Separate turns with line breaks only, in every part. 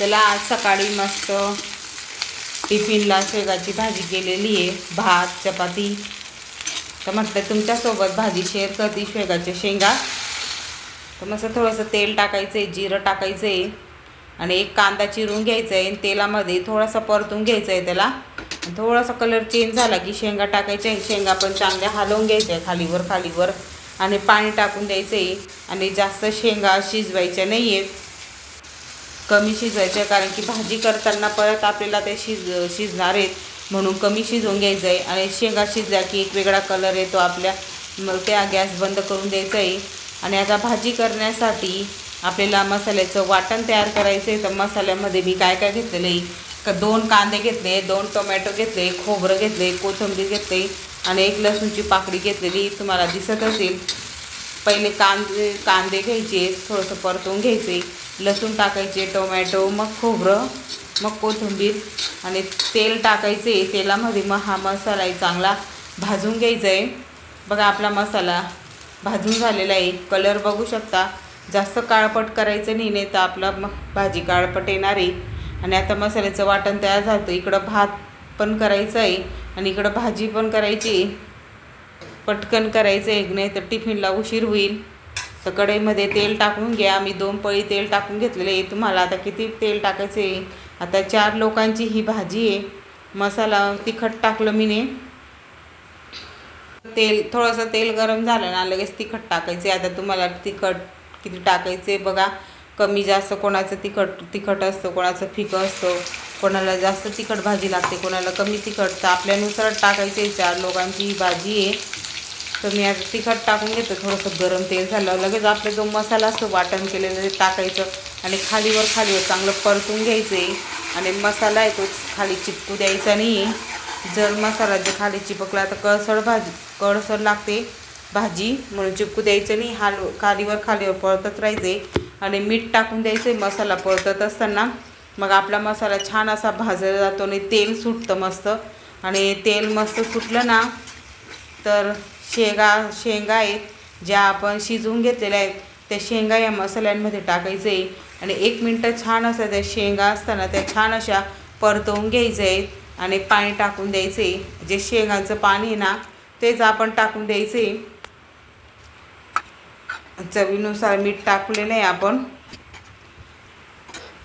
चला आज सकाळी मस्त टिफिनला शेगाची भाजी केलेली आहे. भात चपाती. तर म्हटलं तुमच्यासोबत भाजी शेअर करते शेगाच्या शेंगा. तर मस्त थोडंसं तेल टाकायचं आहे जिरं टाकायचं आहे आणि एक कांदा चिरून घ्यायचा आहे आणि तेलामध्ये थोडासा परतून घ्यायचा आहे त्याला थोडासा कलर चेंज झाला की शेंगा टाकायच्या आहे शेंगा पण चांगल्या हलवून घ्यायच्या आहे खालीवर खालीवर. आणि पाणी टाकून द्यायचं आहे आणि जास्त शेंगा शिजवायच्या नाही आहेत कमी शिजवायचं कारण की भाजी करताना परत आपल्याला ते शिज शिजणार आहेत. म्हणून कमी शिजवून घ्यायचं आहे आणि शेंगा शिजल्या की एक वेगळा कलर येतो आपल्या. मग त्या गॅस बंद करून द्यायचं आहे आणि आता भाजी करण्यासाठी आपल्याला मसाल्याचं वाटण तयार करायचं आहे तर मसाल्यामध्ये मी काय काय घेतलेलं आहे का दोन कांदे घेतले दोन टोमॅटो घेतले खोबरं घेतले कोथिंबीर घेतले आणि एक लसूणची पाकडी घेतलेली. तुम्हाला दिसत असेल. पहिले कांदे कांदे घ्यायचे थोडंसं परतून घ्यायचे. लसूण टाकायचे टोमॅटो मग खोबरं मग कोथिंबीर आणि तेल टाकायचे. तेलामध्ये मग हा मसाला आहे चांगला भाजून घ्यायचा आहे. बघा आपला मसाला भाजून झालेला आहे. कलर बघू शकता. जास्त काळपट करायचं नाही नाही तर आपला मग भाजी काळपट येणार आहे. आणि आता मसाल्याचं वाटण तयार झालं इकडं भात पण करायचं आहे आणि इकडं भाजी पण करायची आहे. पटकन करायचं आहे नाही तर टिफिनला उशीर होईल. तर कढईमध्ये तेल टाकून घ्या. मी दोन पळी तेल टाकून घेतलेले आहे तुम्हाला आता किती तेल टाकायचं आहे? आता चार लोकांची ही भाजी आहे. मसाला तिखट टाकलं मीने. तेल थोडंसं तेल गरम झालं ना लगेच तिखट टाकायचे आता तुम्हाला तिखट किती टाकायचे बघा. कमी जास्त कोणाचं तिखट तिखट असतं कोणाचं फिकं असतं कोणाला जास्त तिखट भाजी लागते कोणाला कमी तिखट. तर आपल्यानुसार टाकायचे चार लोकांची ही भाजी आहे. तर मी आज तिखट टाकून घेतो थोडंसं गरम तेल झालं लगेच आपला जो मसाला असतो वाटण केलेलं ते टाकायचं आणि खालीवर खालीवर चांगलं परतून घ्यायचं. आहे आणि मसाला आहे तो खाली चिपकू द्यायचा नाही. जर मसाला जर खाली चिपकला तर कळसळ भाजी कळसळ लागते भाजी म्हणून चिपकू द्यायचं नाही. हाल खालीवर खालीवर परतत राहायचे. आणि मीठ टाकून द्यायचं मसाला परतत असताना. मग आपला मसाला छान असा भाजला जातो आणि तेल सुटतं मस्त. आणि तेल मस्त सुटलं ना तर शेंगा शेंगा आहेत ज्या आपण शिजवून घेतलेल्या आहेत त्या शेंगा या मसाल्यांमध्ये टाकायचं. आहे आणि एक मिनटं छान असं त्या शेंगा असताना त्या छान अशा परतवून घ्यायचं आहेत आणि पाणी टाकून द्यायचं. आहे जे शेंगाचं पाणी आहे ना तेच आपण टाकून द्यायचं. आहे चवीनुसार मीठ टाकलेलं आहे आपण.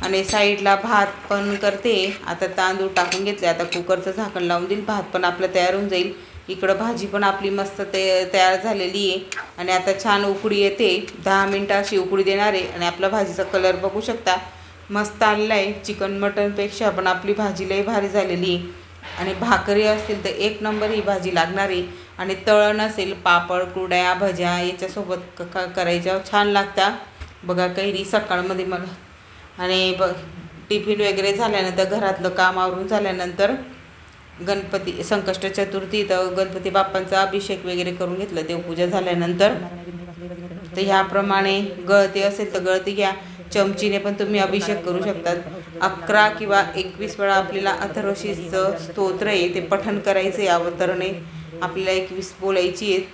आणि साईडला भात पण करते. आता तांदूळ टाकून घेतले. आता कुकरचं झाकण लावून देईल. भात पण आपलं तयार होऊन जाईल. इकडं भाजी पण आपली मस्त ते तयार झालेली आहे. आणि आता छान उकडी येते. दहा मिनटं अशी उकडी देणार आहे. आणि आपला भाजीचा कलर बघू शकता. मस्त आलेला आहे. चिकन मटनपेक्षा पण आपली भाजी लई भारी झालेली आहे. आणि भाकरी असतील तर एक नंबर ही भाजी लागणार आहे. आणि तळण असेल पापड कुरड्या भज्या याच्यासोबत क क करायच्या. छान लागता. बघा कैरी सकाळमध्ये मला. आणि ब टिफिन वगैरे झाल्यानंतर घरातलं काम आवरून झाल्यानंतर गणपती संकष्ट चतुर्थी तर गणपती बाप्पांचा अभिषेक वगैरे करून घेतलं देवपूजा झाल्यानंतर. तर ह्याप्रमाणे गळती असेल तर गळती घ्या. चमचीने पण तुम्ही अभिषेक करू शकतात. अकरा किंवा एकवीस वेळा आपल्याला अथर्वशीचं स्तोत्र आहे ते पठण करायचं आहे अवतरणे. आपल्याला एकवीस बोलायची आहेत.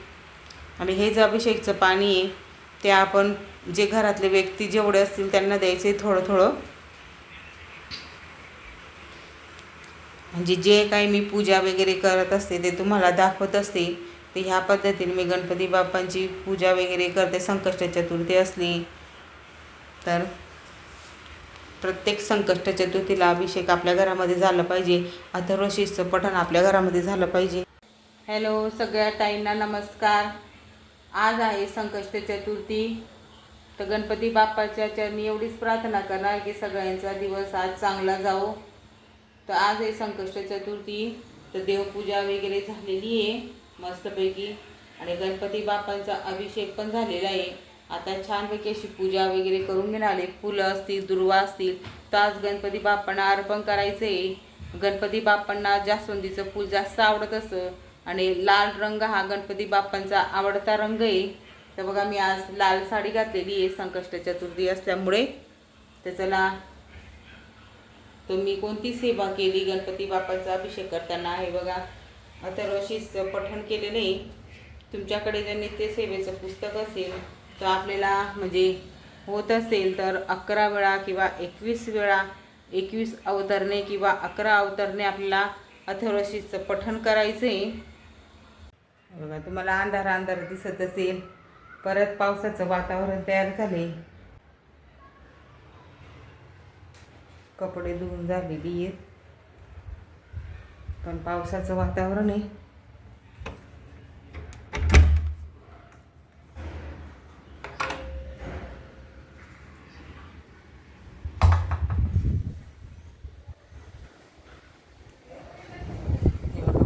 आणि हे जे अभिषेकचं पाणी आहे ते आपण जे घरातले व्यक्ती जेवढे असतील त्यांना द्यायचे थोडं थोडं म्हणजे जे काही मी पूजा वगैरे करत असते ते तुम्हाला दाखवत असते. तर ह्या पद्धतीने मी गणपती बाप्पांची पूजा वगैरे करते संकष्ट चतुर्थी असली तर. प्रत्येक संकष्ट चतुर्थीला अभिषेक आपल्या घरामध्ये झालं पाहिजे. अथर्वशीचं पठण आपल्या घरामध्ये झालं पाहिजे. हॅलो सगळ्या ताईंना नमस्कार. आज आहे संकष्ट चतुर्थी. तर गणपती बाप्पाच्या चरणी एवढीच प्रार्थना करणार की सगळ्यांचा दिवस आज चांगला जावो. तर आज आहे संकष्ट चतुर्थी तर देवपूजा वगैरे झालेली आहे मस्तपैकी. आणि गणपती बाप्पांचा अभिषेक पण झालेला आहे. आता छानपैकी अशी पूजा वगैरे करून मिळाले. फुलं असतील दुर्वा असतील तर आज गणपती बाप्पांना अर्पण करायचं आहे. गणपती बाप्पांना जास्वंदीचं फूल जास्त आवडत असतं आणि लाल रंग हा गणपती बाप्पांचा आवडता रंग आहे. तर बघा मी आज लाल साडी घातलेली आहे संकष्ट चतुर्थी असल्यामुळे. तर चला तुम्ही कोणती सेवा केली? गणपती बाप्पाचा अभिषेक करताना. आहे बघा अथर्वशीच पठण केलेलं आहे. तुमच्याकडे जर नित्यसेवेचं पुस्तक असेल तर आपल्याला म्हणजे होत असेल तर अकरा वेळा किंवा एकवीस वेळा एकवीस अवतरणे किंवा अकरा अवतरणे आपल्याला अथर्वशीचं पठण करायचं आहे. बघा तुम्हाला अंधार अंधार दिसत असेल परत पावसाचं वातावरण तयार झाले कपडे धुवून झालेली आहेत. पण पावसाचं वातावरण आहे.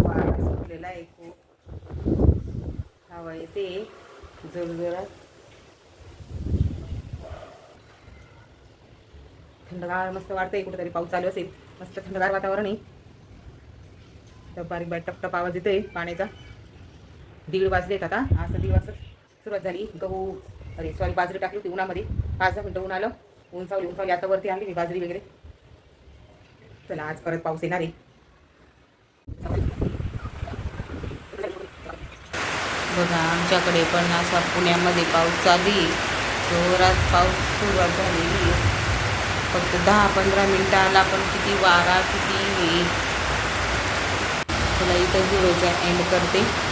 वारा सुटलेला आहे खूप. हवा येते जोरजोरात. थंडगार मस्त वाटतंय कुठेतरी पाऊस चालू असेल. मस्त थंडगार वातावरण आहे. तर बारीक बारीक टपटप आवाज येतोय पाण्याचा. दीड वाजलेत आता. असं दीड वाजता सुरुवात झाली. गहू अरे सॉरी बाजरी टाकली होती उन्हामध्ये. पाच दहा मिनटं ऊन आलं. ऊन सावली ऊन आता वरती आणली मी बाजरी वगैरे. चला आज परत पाऊस येणार आहे. बघा आमच्याकडे पण असा पुण्यामध्ये पाऊस चालू जोरात पाऊस सुरुवात झालेली फक्त दहा पंधरा मिनटाला आला पण किती वारा किती हे. तुला इथं व्हिडिओचा एंड करते.